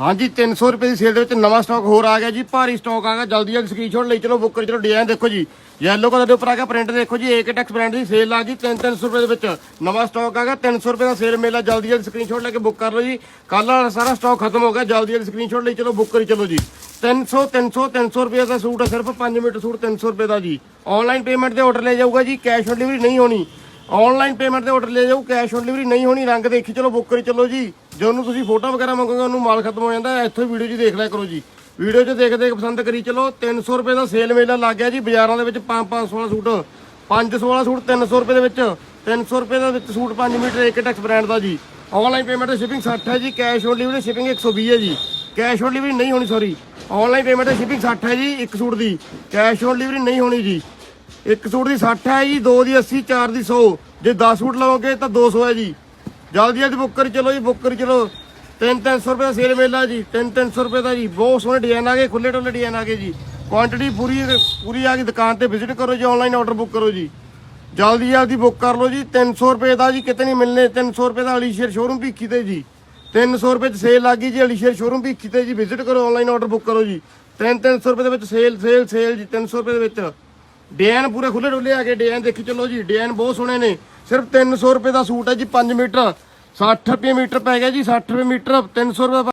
ਹਾਂਜੀ 300 ਰੁਪਏ ਦੀ ਸੇਲ ਦੇ ਵਿੱਚ ਨਵਾਂ ਸਟਾਕ ਹੋਰ ਆ ਗਿਆ ਜੀ, ਭਾਰੀ ਸਟਾਕ ਆ ਗਿਆ। ਜਲਦੀ ਜਲਦੀ ਸਕਰੀਨਸ਼ਾਟ ਲਈ ਚਲੋ, ਬੁੱਕ ਕਰੀ ਚਲੋ ਡਿਜ਼ਾਈਨ ਦੇਖੋ ਜੀ। ਯੈਲੋ ਕਲਰ ਦੇ ਉੱਪਰ ਆ ਗਿਆ ਪ੍ਰਿੰਟ ਦੇਖੋ ਜੀ ਏਕੇ ਟੈਕਸ ਬ੍ਰਾਂਡ ਦੀ ਸੇਲ ਆ ਗਈ। 3-300 ਰੁਪਏ ਦੇ ਵਿੱਚ ਨਵਾਂ ਸਟਾਕ ਆ ਗਿਆ। 300 ਰੁਪਏ ਦਾ ਸੇਲ ਮੇਲਾ ਜਲਦੀ ਜਲਦੀ ਸਕਰੀਨਸ਼ਾਟ ਲੈ ਕੇ ਬੁੱਕ ਕਰ ਲਓ ਜੀ। ਕੱਲ ਵਾਲਾ ਸਾਰਾ ਸਟਾਕ ਖਤਮ ਹੋ ਗਿਆ, ਜਲਦੀ ਜਲਦੀ ਸਕਰੀਨਸ਼ਾਟ ਲਈ ਚਲੋ, ਬੁੱਕ ਕਰੀ ਚਲੋ ਜੀ। 300 300 300 ਰੁਪਏ ਦਾ ਸੂਟ ਹੈ ਸਿਰਫ 5 ਮੀਟਰ ਸੂਟ 300 ਰੁਪਏ ਦਾ ਜੀ। ਆਨਲਾਈਨ ਪੇਮੈਂਟ ਤੇ ਆਰਡਰ ਲੈ ਜਾਊਗਾ ਜੀ ਕੈਸ਼ ਔਨ ਡਿਲੀਵਰੀ ਨਹੀਂ ਹੋਣੀ। ਆਨਲਾਈਨ ਪੇਮੈਂਟ ਤੇ ਆਰਡਰ ਲੈ ਜਾਊ ਕੈਸ਼ ਔਨ ਡਿਲੀਵਰੀ ਨਹੀਂ ਹੋਣੀ, ਰੰਗ ਦੇਖੀ ਚਲੋ, ਬੁੱਕ ਕਰੀ ਚਲੋ ਜੀ। ਜੇ ਉਹਨੂੰ ਤੁਸੀਂ ਫੋਟੋ ਵਗੈਰਾ ਮੰਗੋਗੇ, ਉਹਨੂੰ ਮਾਲ ਖਤਮ ਹੋ ਜਾਂਦਾ ਹੈ। ਇੱਥੋਂ ਵੀਡੀਓ 'ਚ ਦੇਖ ਲਿਆ ਕਰੋ ਜੀ। ਵੀਡੀਓ 'ਚ ਦੇਖ ਦੇਖ ਪਸੰਦ ਕਰੀ ਚਲੋ 300 ਰੁਪਏ ਦਾ ਸੇਲ ਮੇਲਾ ਲੱਗ ਗਿਆ ਜੀ, ਬਾਜ਼ਾਰਾਂ ਦੇ ਵਿੱਚ 5-500 ਵਾਲਾ ਸੂਟ 500 ਵਾਲਾ ਸੂਟ 300 ਰੁਪਏ ਦੇ ਵਿੱਚ 300 ਰੁਪਏ ਦੇ ਵਿੱਚ ਸੂਟ 5 ਮੀਟਰ ਇੱਕ ਟੈਕਸ ਬ੍ਰਾਂਡ ਦਾ ਜੀ। ਆਨਲਾਈਨ ਪੇਮੈਂਟ ਤੇ ਸ਼ਿਪਿੰਗ 60 ਹੈ ਜੀ ਕੈਸ਼ ਔਨ ਡਿਲੀਵਰੀ ਸ਼ਿਪਿੰਗ 120 ਹੈ ਜੀ। ਕੈਸ਼ ਔਨ ਡਿਲੀਵਰੀ ਨਹੀਂ ਹੋਣੀ ਸੌਰੀ ਆਨਲਾਈਨ ਪੇਮੈਂਟ ਤੇ ਸ਼ਿਪਿੰਗ 60 ਹੈ ਜੀ, ਇੱਕ ਸੂਟ ਦੀ। ਕੈਸ਼ ਔਨ ਡਿਲੀਵਰੀ ਨਹੀਂ ਹੋਣੀ ਜੀ। ਇੱਕ ਸੂਟ ਦੀ 60 ਹੈ ਜੀ, ਦੋ ਦੀ 80 ਚਾਰ ਦੀ 100 ਜੇ 10 ਸੂਟ ਲਵੋਗੇ ਤਾਂ 200 ਹੈ ਜੀ। ਜਲਦੀ ਜਲਦੀ ਬੁੱਕ ਕਰੀ ਚਲੋ ਜੀ ਬੁੱਕ ਕਰੀ ਚਲੋ 3-300 ਰੁਪਏ ਦਾ ਸੇਲ ਮੇਲਾ ਜੀ 3-300 ਰੁਪਏ ਦਾ ਜੀ। ਬਹੁਤ ਸੋਹਣੇ ਡਿਜ਼ਾਈਨ ਆ ਗਏ ਖੁੱਲੇ ਡੁੱਲੇ ਡਿਜ਼ਾਈਨ ਆ ਗਏ ਜੀ। ਕੁਆਂਟੀਟੀ ਪੂਰੀ ਪੂਰੀ ਆ ਗਈ, ਦੁਕਾਨ ਤੇ ਵਿਜ਼ਿਟ ਕਰੋ ਜੀ ਆਨਲਾਈਨ ਆਰਡਰ ਬੁੱਕ ਕਰੋ ਜੀ। ਜਲਦੀ ਜਲਦੀ ਬੁੱਕ ਕਰ ਲਓ ਜੀ 300 ਰੁਪਏ ਦਾ ਜੀ, ਕਿਤੇ ਨਹੀਂ ਮਿਲਨੇ 300 ਰੁਪਏ ਦਾ ਅਲੀਸ਼ੇਰ ਸ਼ੋਰੂਮ ਭੀਖੀ ਤੇ ਜੀ। 300 ਰੁਪਏ ਚ ਸੇਲ ਲੱਗ ਗਈ ਜੀ, ਅਲੀਸ਼ੇਰ ਸ਼ੋਰੂਮ ਭੀਖੀ ਤੇ ਜੀ। ਵਿਜ਼ਿਟ ਕਰੋ ਆਨਲਾਈਨ ਆਰਡਰ ਬੁੱਕ ਕਰੋ ਜੀ। 3-300 ਰੁਪਏ ਦੇ ਵਿੱਚ ਸੇਲ ਸੇਲ ਸੇਲ ਜੀ 300 ਰੁਪਏ ਦੇ ਵਿੱਚ। ਡਿਜ਼ਾਈਨ ਪੂਰੇ ਖੁੱਲੇ ਡੁੱਲੇ ਆ ਗਏ ਡਿਜ਼ਾਈਨ ਦੇਖੀ ਚੱਲੋ ਜੀ। ਡਿਜ਼ਾਈਨ ਬਹੁਤ ਸੋਹਣੇ ਨੇ। ਸਿਰਫ 300 ਰੁਪਏ ਦਾ ਸੂਟ ਹੈ ਜੀ 5 ਮੀਟਰ। 60 ਰੁਪਏ ਮੀਟਰ ਪੈ ਗਿਆ ਜੀ 60 ਰੁਪਏ ਮੀਟਰ 300 ਰੁਪਏ